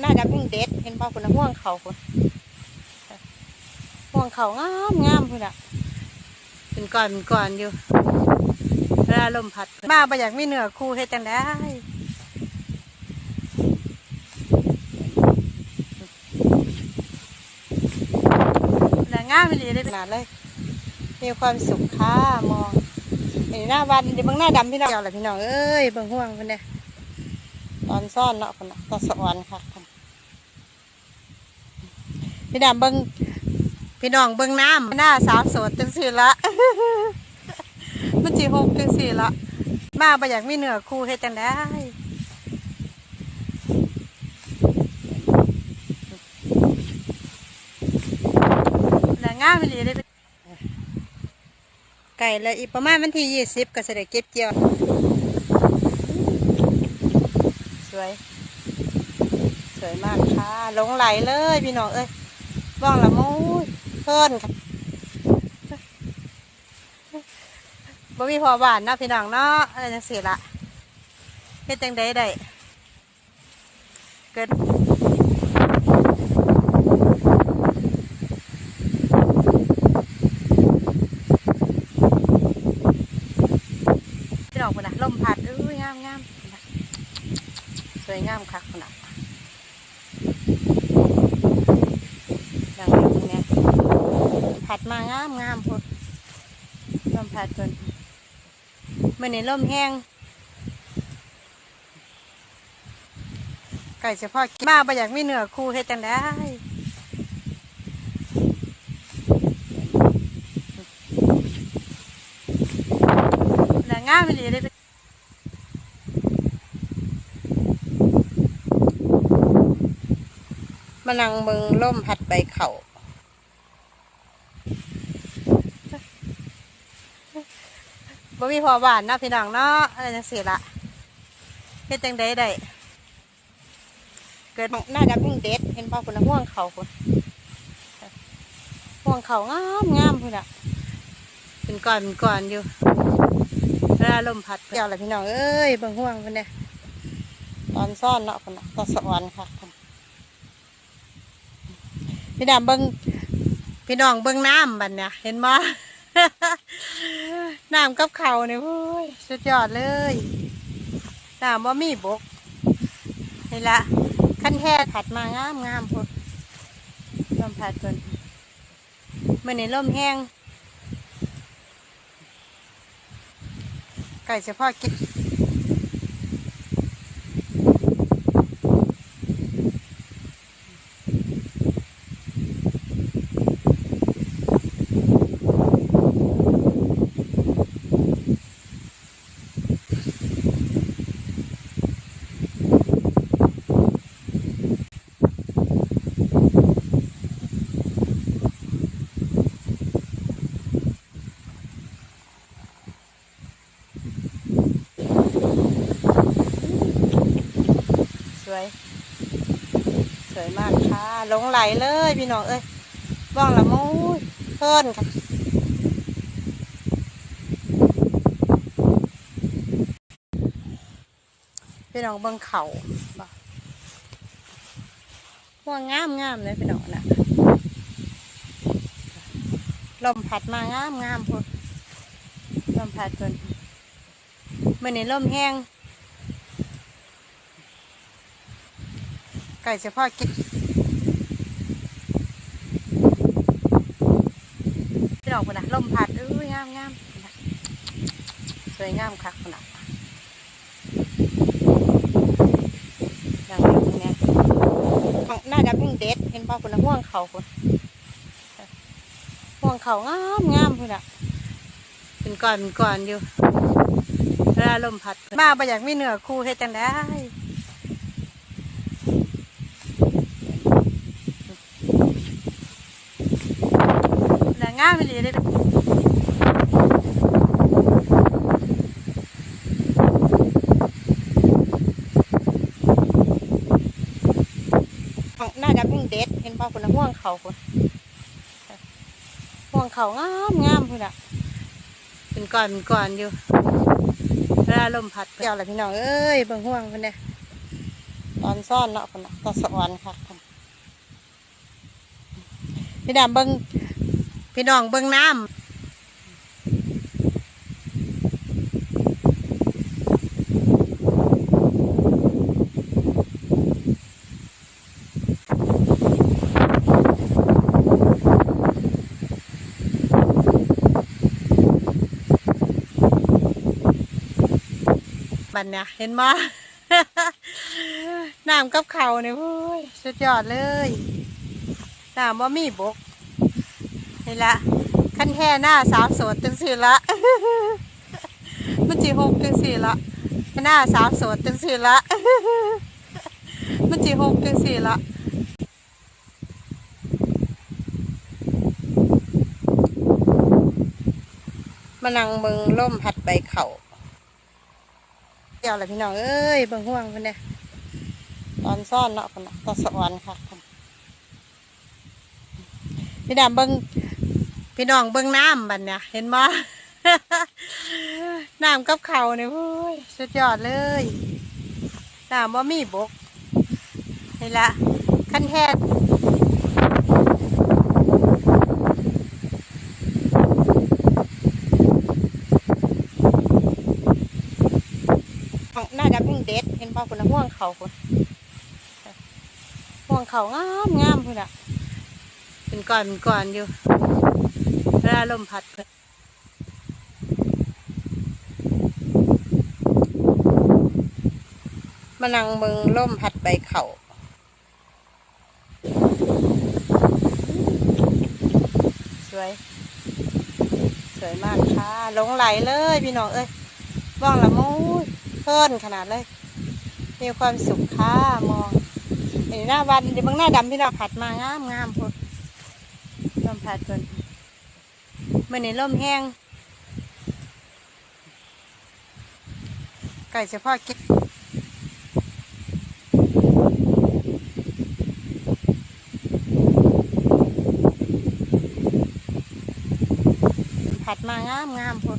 หน้าดำยิ่งเด็ด เห็นป่ะคุณห่วงเขาคุณห่วงเขางามงามคุณอะเป็นก่อนเป็นก่อนอยู่เวลาลมพัดมาไปอยากมีเหนือคู่เฮ็ดจังได้หน้างามไปเลยได้ขนาดเลย มีความสุขค่ะมองเห็นหน้าวันเดี๋ยวเบางหน้าดำพี่น้องเอาละพี่น้องเอ้ยเบิ่งห่วงคนเนี่ยตอนซ่อนเนาะคนน่ะตอนสอนค่ะ พี่ดำเบิ่งพี่น้องเบิ่งน้ำหน้าสาวโสดจังสี่ละ มันจีหกจังสี่ละ มาไปอยากมีเหนือคู่เฮ็ดจังได้หน้างามไปเลยได้ไก่ล้วอีกประมาณวันที่ยี่สิบก็จะได้เก็บเกี่ยว สวย สวยมากค่ะหลงไหลเลยพี่น้องเอ้ย บ้องละมูเพิ่นค่ะบ่มีพอบ้านนะพี่น้องเนาะอะไรจังสิละเฮ็ดจังใดได้เกิดพี่น้องคนน่ะลมพัดเอ้ยงามงามสวยงามคักคนน่ะดังนี้ตรงเนี้ยพัด มางามงามพุ่นลมพัดพุ่นเมื่อนี้ลมแห้งไก่เฉพาะมาไปอยากมีเหนือคู่เฮ็ดจังได้หน้างามไปเลยได้มานั่งเบิงล่มพัดใบเข่า บ่มีพอบ้านเนาะพี่น้องเนาะอะไรจังสิละเฮ็ดจังใดได้เกิดหน้าดำยิ่งเด็ดเห็นป่ะคุณห่วงเขาคุณห่วงเขางามงามคุณอะเป็นก่อนเป็นก่อนอยู่เวลาลมพัดเจ้าละพี่น้องเอ้ยเบิ่งห่วงคุณเนี่ยตอนซ่อนเนาะคุณนะตอนสอนค่ะคุณพี่ดำเบิงพี่น้องเบิงน้ำบัดเนี่ยเห็นบ่ น้ำกับเขาเนี่ยโอ้ยสุดยอดเลยน้ำว่ามีบกนี่ละขั้นแท้ผัดมางามงามพุ่นลมผัดจนเมื่อนี้ลมแห้งไก่เฉพาะกิน สวย ส วยมากค่ะหลงไหลเลยพี่น้องเอ้ยบ้องละมูยเพิ่นค่ะพี่น้องเบิ่งเขาบ่ห่วงงามงามเลยพี่น้องนะลมพัดมางามงามพุ่นลมพัดพุ่นเมื่อนี้ลมแห้ง ไก่เฉพาะกินพี่น้องคนน่ะลมพัดเอ้ยงามงามสวยงามคักคนน่ะดังนี้ตรงเนี้ยหน้าดำยิ่งเด็ดเห็นป่ะคนน่ะห่วงเขาคนห่วงเขางามงามพุ่นน่ะเป็นก่อนเป็นก่อนอยู่เวลาลมพัดมาไปอยากมีเหนือคู่เฮ็ดจังได้ หน้า งามไปเลยได้หน้าดำยิ่งเด็ดเห็นป่ะคุณห่วงเขาคุณห่วงเขางามงามคุณอะเป็นก่อนเป็นก่อนอยู่เวลาลมพัดเจ้าละพี่น้องเอ้ยเบิ่งห่วงคุณเนี่ยตอนซ่อนเนาะคนน่ะตอนสวรรค์ค่ะคนพี่ดำเบิง พี่น้องเบิงน้ำบันเนี่ยเห็นมาน้ำกับเขาเนี่ยโอ้ยสุดยอดเลยน้ำว่ามีบก นี่ละขั้นแค่หน้าสาวโสดจังสิละ มันจีหกจังสิละหน้าสาวโสดจังสิละ มันจีหกจังสิละมานังเบิงล่มพัดใบเข่าเดี๋ยวแหละพี่น้องเอ้ยเบิงห่วงเพิ่นเนี่ยตอนซ่อนเนาะคนน่ะตอนสวรรค์ค่ะพี่ดำเบิ่ง พี่น้องเบิ่งน้ำบัดเนี่ยเห็นบ่น้ำกับเขาเนี่ยโอ้ยสุดยอดเลยน้ำว่ามีบกนี่ละขั้นแท้หน้าดำเพิ่งเด็ด เห็นบ่คนน่ะห่วงเขาคนห่วงเขางามงามพุ่นอะเป็นก่อนเป็นก่อนอยู่าลมพัดเพิ่นมานังเบิงล่มพัดใบเข่าสวย สวยมากค่ะหลงไหลเลยพี่น้องเอ้ยว่องละมูยเพิ่นขนาดเลย มีความสุขค่ะมองเห็นหน้าวันเดี๋ยวบางหน้าดำพี่น้องผัดมางามงามพุ่นลมพัดเกิน มื่อนี้ลมแห้งไก่เฉพาะเก็บผัดมางามงามพุ่น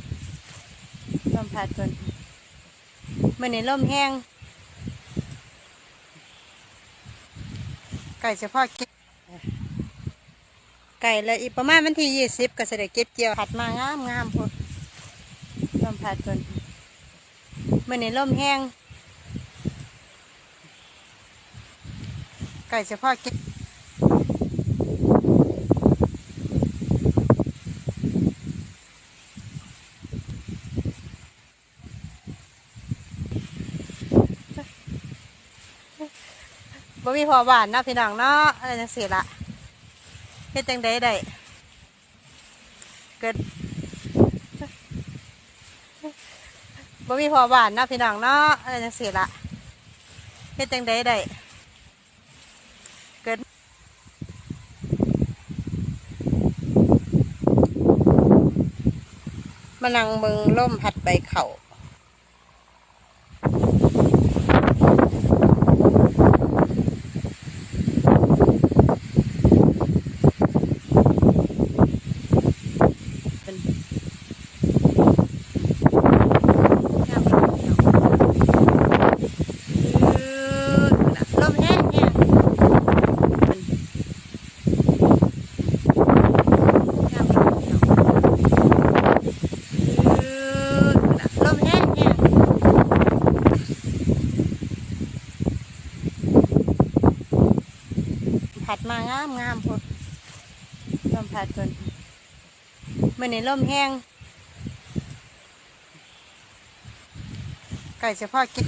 ลมผัดเพิ่นเมื่อนี้ลมแห้งไก่เฉพาะเก็บ ไก่แล้วอีกประมาณวันที่ยี่สิบก็จะได้เก็บเกี่ยวผัดมางามงามพุ่นลมผัดเพิ่นเมื่อนี้ลมแห้งไก่เฉพาะเก็บบ่มีพอบ้านนะพี่น้องเนาะอะไรจังสิละ เฮ็ดจังใดได้ เกิดบ่มีพอบ้านเนาะพี่น้องเนาะอะไรจังสิละเฮ็ดจังใดได้ เกิดมานั่งเบิงล่มพัดใบเข่า เป็นงามลมแห้งแห้งงามลมแห้งแห้งผัด มางามงามพุ่นลมผัดเพิ่นเมื่อนี้ลมแห้งไก่เฉพาะกิน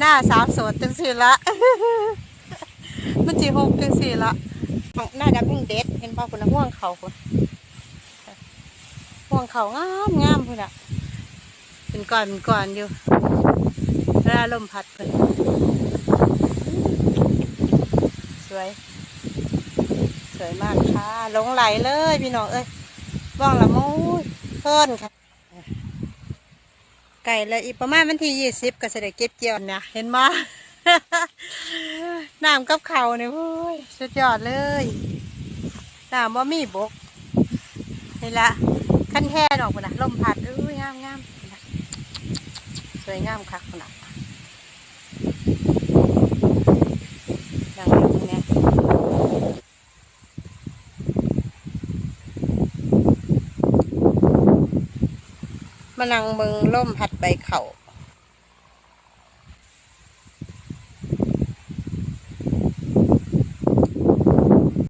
หน้าสาวโสดจังสิละ มันจีหกจังสิละ หน้าดำเพิ่งเด็ด เห็นป่ะคุณนะห่วงเขาคุณห่วงเขางามงามพุ่นอะเป็นก่อนเป็นก่อนอยู่เวลาลมพัดเพิ่นสวย สวยมากค่ะหลงไหลเลยพี่น้องเอ้ยว่องละมูยเพิ่นค่ะไก่แล้วอีกประมาณวันที่ยี่สิบก็จะได้เก็บเกี่ยวนี่ยเห็นม น้ำกับเขาเนี่ยโอ้ยสุดยอดเลยน้ำว่ามีบกนี่ละขั้นแท่ดอกนนะลมพัดอุ้ยงามงามสวยงามคักพุ่นนะดังนี้มานั่งเบิงล่มพัดใบเข่า